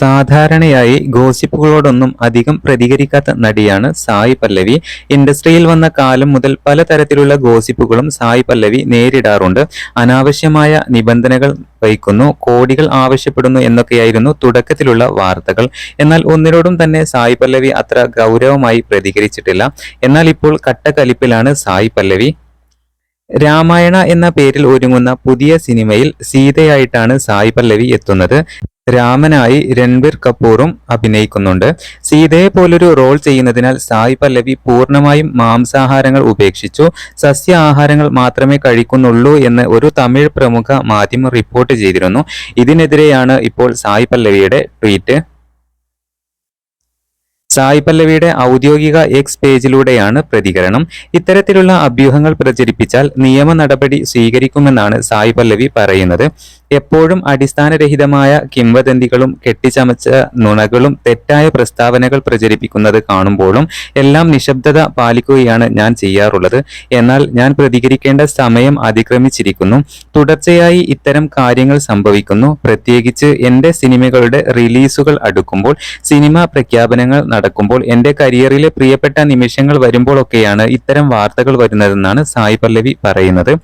സാധാരണയായി ഗോസിപ്പുകളോടൊന്നും അധികം പ്രതികരിക്കാത്ത നടിയാണ് സായി പല്ലവി. ഇൻഡസ്ട്രിയിൽ വന്ന കാലം മുതൽ പലതരത്തിലുള്ള ഗോസിപ്പുകളും സായി പല്ലവി നേരിടാറുണ്ട്. അനാവശ്യമായ നിബന്ധനകൾ വഹിക്കുന്നു കോടികൾ ആവശ്യപ്പെടുന്നു എന്നൊക്കെയായിരുന്നു തുടക്കത്തിലുള്ള വാർത്തകൾ. എന്നാൽ ഒന്നിനോടും തന്നെ സായി പല്ലവി അത്ര ഗൗരവമായി പ്രതികരിച്ചിട്ടില്ല. എന്നാൽ ഇപ്പോൾ കട്ടക്കലിപ്പിലാണ് സായി പല്ലവി. രാമായണ എന്ന പേരിൽ ഒരുങ്ങുന്ന പുതിയ സിനിമയിൽ സീതയായിട്ടാണ് സായി പല്ലവി എത്തുന്നത്. രാമനായി രൺവീർ കപൂറും അഭിനയിക്കുന്നുണ്ട്. സീതയെ പോലൊരു റോൾ ചെയ്യുന്നതിനാൽ സായി പല്ലവി പൂർണമായും മാംസാഹാരങ്ങൾ ഉപേക്ഷിച്ചു. സസ്യ ആഹാരങ്ങൾ മാത്രമേ കഴിക്കുന്നുള്ളൂ എന്ന് ഒരു തമിഴ് പ്രമുഖ മാധ്യമം റിപ്പോർട്ട് ചെയ്തിരുന്നു. ഇതിനെതിരെയാണ് ഇപ്പോൾ സായി പല്ലവിയുടെ ട്വീറ്റ്. സായി പല്ലവിയുടെ ഔദ്യോഗിക എക്സ് പേജിലൂടെയാണ് പ്രതികരണം. ഇത്തരത്തിലുള്ള അഭ്യൂഹങ്ങൾ പ്രചരിപ്പിച്ചാൽ നിയമ നടപടി സ്വീകരിക്കുമെന്നാണ് സായി പല്ലവി പറയുന്നത്. എപ്പോഴും അടിസ്ഥാനരഹിതമായ കിംവദന്തികളും കെട്ടിച്ചമച്ച നുണകളും തെറ്റായ പ്രസ്താവനകൾ പ്രചരിപ്പിക്കുന്നത് കാണുമ്പോഴും എല്ലാം നിശബ്ദത പാലിക്കുകയാണ് ഞാൻ ചെയ്യാറുള്ളത്. എന്നാൽ ഞാൻ പ്രതികരിക്കേണ്ട സമയം അതിക്രമിച്ചിരിക്കുന്നു. തുടർച്ചയായി ഇത്തരം കാര്യങ്ങൾ സംഭവിക്കുന്നു. പ്രത്യേകിച്ച് എന്റെ സിനിമകളുടെ റിലീസുകൾ അടുക്കുമ്പോൾ സിനിമ പ്രഖ്യാപനങ്ങൾ നടക്കുമ്പോൾ എന്റെ കരിയറിലെ പ്രിയപ്പെട്ട നിമിഷങ്ങൾ വരുമ്പോഴൊക്കെയാണ് ഇത്തരം വാർത്തകൾ വരുന്നതെന്നാണ് സായി പല്ലവി പറയുന്നത്.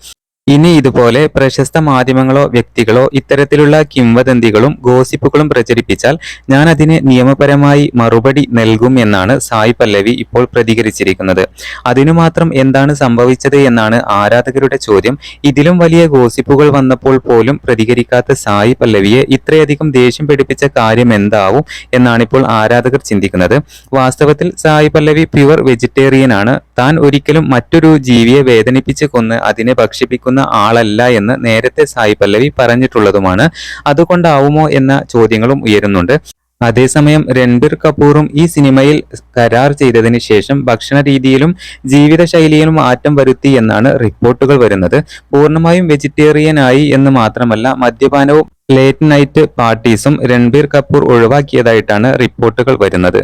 ഇനി ഇതുപോലെ പ്രശസ്ത മാധ്യമങ്ങളോ വ്യക്തികളോ ഇത്തരത്തിലുള്ള കിംവദന്തികളും ഗോസിപ്പുകളും പ്രചരിപ്പിച്ചാൽ ഞാൻ അതിന് നിയമപരമായി മറുപടി നൽകും എന്നാണ് സായി പല്ലവി ഇപ്പോൾ പ്രതികരിച്ചിരിക്കുന്നത്. അതിനു മാത്രം എന്താണ് സംഭവിച്ചത് എന്നാണ് ആരാധകരുടെ ചോദ്യം. ഇതിലും വലിയ ഗോസിപ്പുകൾ വന്നപ്പോൾ പോലും പ്രതികരിക്കാത്ത സായി പല്ലവിയെ ഇത്രയധികം ദേഷ്യം പിടിപ്പിച്ച കാര്യം എന്താവും എന്നാണിപ്പോൾ ആരാധകർ ചിന്തിക്കുന്നത്. വാസ്തവത്തിൽ സായി പല്ലവി പ്യുവർ വെജിറ്റേറിയൻ ആണ് താൻ ഒരിക്കലും മറ്റൊരു ജീവിയെ വേദനിപ്പിച്ച് കൊന്ന് അതിനെ ഭക്ഷിപ്പിക്കുന്ന ആളല്ല എന്ന് നേരത്തെ സായി പല്ലവി പറഞ്ഞിട്ടുള്ളതുമാണ്. അതുകൊണ്ടാവുമോ എന്ന ചോദ്യങ്ങളും ഉയരുന്നുണ്ട്. അതേസമയം രൺബീർ കപൂറും ഈ സിനിമയിൽ കരാർ ചെയ്തതിന് ശേഷം ഭക്ഷണ രീതിയിലും ജീവിതശൈലിയിലും മാറ്റം വരുത്തി എന്നാണ് റിപ്പോർട്ടുകൾ വരുന്നത്. പൂർണമായും വെജിറ്റേറിയൻ ആയി എന്ന് മാത്രമല്ല മദ്യപാനവും ലേറ്റ് നൈറ്റ് പാർട്ടീസും രൺബീർ കപൂർ ഒഴിവാക്കിയതായിട്ടാണ് റിപ്പോർട്ടുകൾ വരുന്നത്.